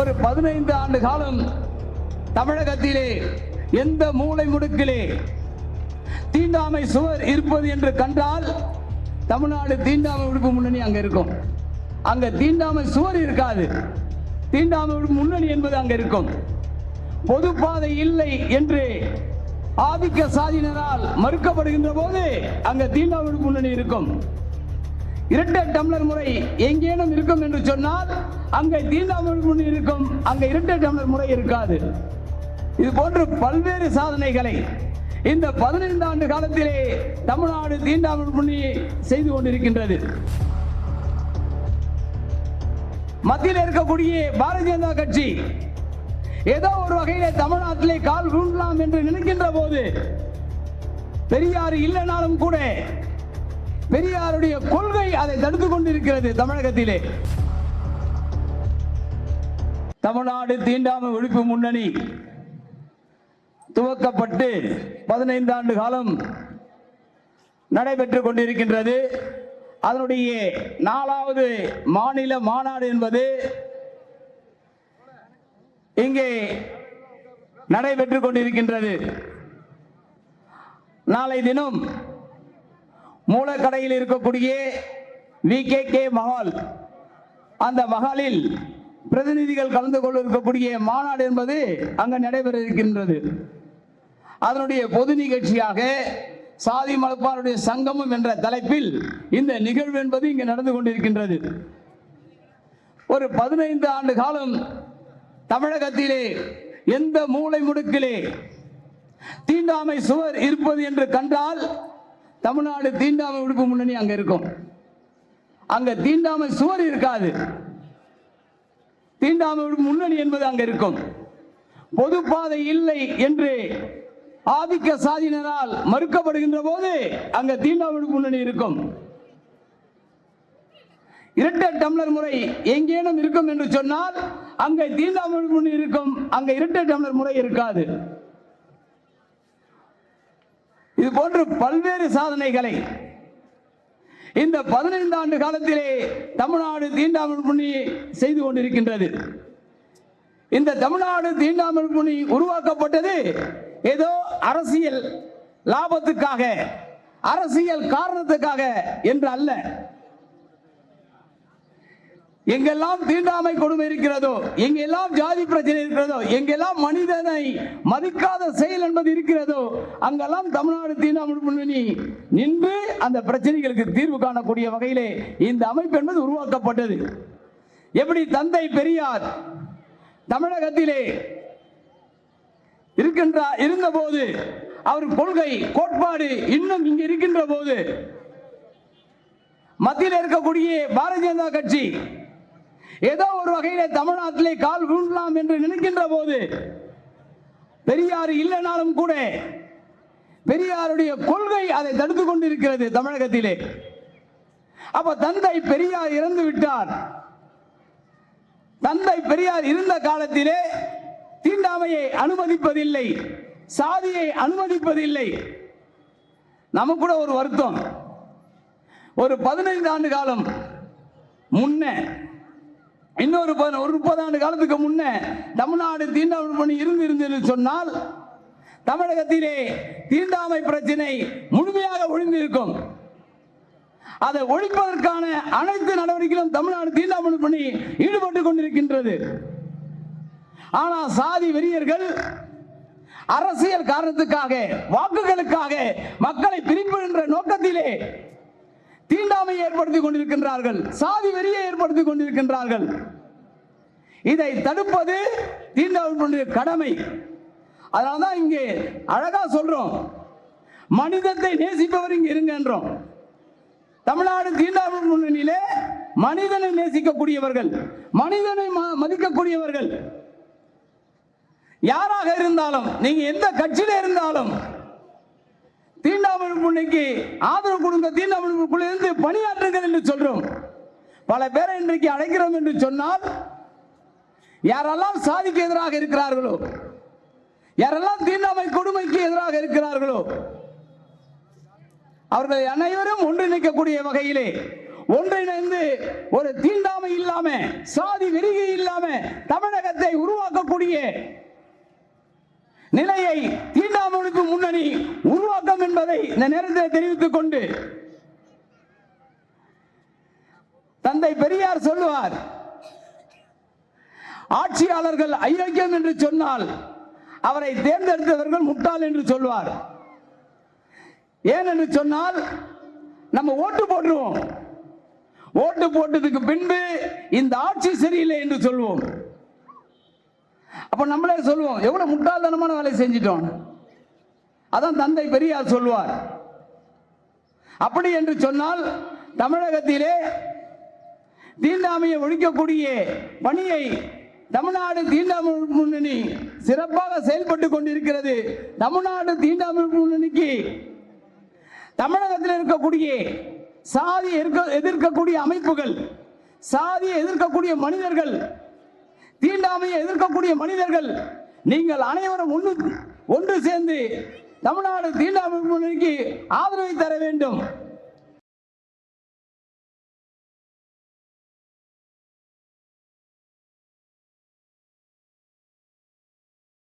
ஒரு பதினைந்து ஆண்டு காலம் தமிழகத்திலே எந்த மூளை முடுக்கிலே தீண்டாமை சுவர் இருப்பது என்று கண்டால் தமிழ்நாடு தீண்டாமை விடுப்பு முன்னணி அங்க இருக்கும். அங்க தீண்டாமை சுவர் இருக்காது. தீண்டாமை விடுப்பு முன்னணி என்பது அங்க இருக்கும். பொதுப்பாதை இல்லை என்று ஆதிக்க சாதியினரால் மறுக்கப்படுகின்ற போது அங்க தீண்டாமை விடுப்பு முன்னணி இருக்கும். இரட்டை டம்ளர் முறை எங்கேனும் இருக்கும் என்று சொன்னால் அங்கே தீண்டாமல் இருக்கும் அங்கே இரட்டை டம்ளர் முறை இருக்காது. இது போன்று பல்வேறு சாதனைகளை இந்த பதினைந்து ஆண்டு காலத்திலே தமிழ்நாடு தீண்டாமல் முன்னி செய்து கொண்டிருக்கின்றது. மத்தியில் இருக்கக்கூடிய பாரதிய ஜனதா கட்சி ஏதோ ஒரு வகையில தமிழ்நாட்டிலே கால் ஊன்றலாம் என்று நினைக்கின்ற போது பெரியார் இல்லைனாலும் கூட பெரியாருடைய கொள்கை அதை தடுத்துக் கொண்டிருக்கிறது தமிழகத்திலே. தமிழ்நாடு தீண்டாமை ஒழிப்பு முன்னணி துவக்கப்பட்டு பதினைந்து ஆண்டு காலம் நடைபெற்றுக் கொண்டிருக்கின்றது. அதனுடைய நாலாவது மாநில மாநாடு என்பது இங்கே நடைபெற்றுக் கொண்டிருக்கின்றது. நாளை தினம் மூலக்கடையில் இருக்கக்கூடிய வி கே கே மஹால் அந்த மஹாலில் பிரதிநிதிகள் கலந்து கொள்ள இருக்கக்கூடிய மாநாடு என்பது அங்கு நடைபெற இருக்கின்றது. அதனுடைய பொது நிகழ்ச்சியாக சாதி மலப்பாருடைய சங்கமம் என்ற தலைப்பில் இந்த நிகழ்வு என்பது இங்கு நடந்து கொண்டிருக்கின்றது. ஒரு பதினைந்து ஆண்டு காலம் தமிழகத்திலே எந்த மூளை முடுக்கிலே தீண்டாமை சுவர் இருப்பது என்று கண்டால் தமிழ்நாடு தீண்டாமை விடுப்பு முன்னணி அங்க இருக்கும். அங்க தீண்டாமை சுவர் இருக்காது. தீண்டாமை விடுப்பு முன்னணி என்பது அங்க இருக்கும். பொதுப்பாதை இல்லை என்று ஆதிக்க சாதியினரால் மறுக்கப்படுகின்ற போது அங்க தீண்டாமை விடுப்பு முன்னணி இருக்கும். இரட்டை டம்ளர் முறை எங்கேனும் இருக்கும் என்று சொன்னால் அங்கே தீண்டாமல் விடுப்பு இருக்கும். அங்கே இரட்டை டம்ளர் முறை இருக்காது. இது போன்று பல்வேறு சாதனைகளை இந்த பதினைந்து ஆண்டு காலத்திலே தமிழ்நாடு தீண்டாமல் பணி செய்து கொண்டிருக்கின்றது. இந்த தமிழ்நாடு தீண்டாமல் பணி உருவாக்கப்பட்டது ஏதோ அரசியல் லாபத்துக்காக அரசியல் காரணத்துக்காக என்று அல்ல. எங்கெல்லாம் தீண்டாமை கொடுமை இருக்கிறதோ எங்கெல்லாம் ஜாதி பிரச்சனை இருக்கிறதோ எங்கெல்லாம் மனிதனை மதிக்காத செயல் என்பது இருக்கிறதோ அங்கெல்லாம் தமிழ்நாடு தீண்டாமல் முன்னணி நின்று அந்த பிரச்சனைகளுக்கு தீர்வு காணக்கூடிய வகையிலே இந்த அமைப்பு என்பது உருவாக்கப்பட்டது. எப்படி தந்தை பெரியார் தமிழகத்திலே இருக்கின்ற இருந்தபோது அவர் கொள்கை கோட்பாடு இன்னும் இங்கு இருக்கின்ற போது மத்தியில் இருக்கக்கூடிய பாரதிய ஜனதா கட்சி ஏதோ ஒரு வகையில தமிழ்நாட்டிலே கால் ஊன்றலாம் என்று நினைக்கின்ற போது பெரியார் இல்லைனாலும் கூட பெரியாருடைய கொள்கை அதை தடுத்து கொண்டிருக்கிறது தமிழகத்திலே. அப்ப தந்தை பெரியார் இறந்து விட்டார். தந்தை பெரியார் இருந்த காலத்திலே தீண்டாமையை அனுமதிப்பதில்லை சாதியை அனுமதிப்பதில்லை. நமக்கு கூட ஒரு வருத்தம். ஒரு பதினைந்து ஆண்டு காலம் முன்ன இன்னொரு ப- ஒரு முப்பது ஆண்டு காலத்துக்கு முன்னே தமிழ்நாடு தீண்டாமல் பணி இருந்து இருந்தது சொன்னால் தமிழகத்திலே தீண்டாமை பிரச்சனை முழுமையாக ஒழிந்திருக்கும். அதை ஒழிப்பதற்கான அனைத்து நடவடிக்கைகளும் தமிழ்நாடு தீண்டாமல் பணி ஈடுபட்டு கொண்டிருக்கின்றது. ஆனால் சாதி வெறியர்கள் அரசியல் காரணத்துக்காக வாக்குகளுக்காக மக்களை பிரிப்புகின்ற நோக்கத்திலே தீண்டாமை ஏற்படுத்திக் கொண்டிருக்கின்றார்கள். சாதி வெறியை ஏற்படுத்திக் கொண்டிருக்கின்றார்கள். இதை தடுப்பது தீண்டாமை கடமை. அதனால்தான் இங்கே அழகா சொல்றோம். மனிதத்தை நேசிப்பவர் இங்க இருங்கன்றோம் தமிழ்நாடு தீண்டாமை முன்னணியிலே மனிதனை நேசிக்கக்கூடியவர்கள் மனிதனை ம- மதிக்கக்கூடியவர்கள். யாராக இருந்தாலும் நீங்க எந்த கட்சியில இருந்தாலும் தீண்டாமல் முன்னைக்கு ஆதரவு கொடுங்க. தீண்டாமல் இருந்து பணியாற்றுங்கள் என்று சொல்றோம். பல பேரை இன்றைக்கு அழைக்கிறோம் என்று சொன்னால் யாரெல்லாம் சாதிக்கு எதிராக இருக்கிறார்களோ யாரெல்லாம் தீண்டாமை கொடுமைக்கு எதிராக இருக்கிறார்களோ அவர்கள் அனைவரும் ஒன்றிணைக்கக்கூடிய வகையிலே ஒன்றிணைந்து ஒரு தீண்டாமை இல்லாம சாதி வெறிகை இல்லாம தமிழகத்தை உருவாக்கக்கூடிய நிலையை தீண்டாமலுக்கு முன்னணி என்பதை இந்த நேரத்தில் தெரிவித்துக் கொண்டு தந்தை பெரியார் சொல்லுவார் ஆட்சியாளர்கள் அயோக்கியம் என்று சொன்னால் அவரை தேர்ந்தெடுத்தவர்கள் முட்டாள் என்று சொல்வார் ஏன் என்று சொன்னால் நம்ம ஓட்டு போட்டுருவோம். ஓட்டு போட்டதுக்கு பின்பு இந்த ஆட்சி சரியில்லை என்று சொல்வோம் அப்ப நம்மளே சொல்லுவோம் எவ்வளவு முட்டாள்தனமான வேலை செஞ்சிட்டோம். அதான் தந்தை பெரியார் சொல்வார் அப்படி என்று சொன்னால் தமிழகத்திலே தீண்டாமையை ஒழிக்கக்கூடிய பணியை தமிழ்நாடு தீண்டாமை முன்னணி சிறப்பாக செயல்பட்டு கொண்டிருக்கிறது. தமிழ்நாடு தீண்டாமை முன்னணிக்கு தமிழகத்தில் இருக்கக்கூடிய சாதி எதிர்க்க- எதிர்க்கக்கூடிய அமைப்புகள் சாதியை எதிர்க்கக்கூடிய மனிதர்கள் தீண்டாமையை எதிர்க்கக்கூடிய மனிதர்கள் நீங்கள் அனைவரும் ஒன்று ஒன்று சேர்ந்து தமிழ்நாடு தீண்டாமை முன்னணிக்கு ஆதரவை தர வேண்டும்.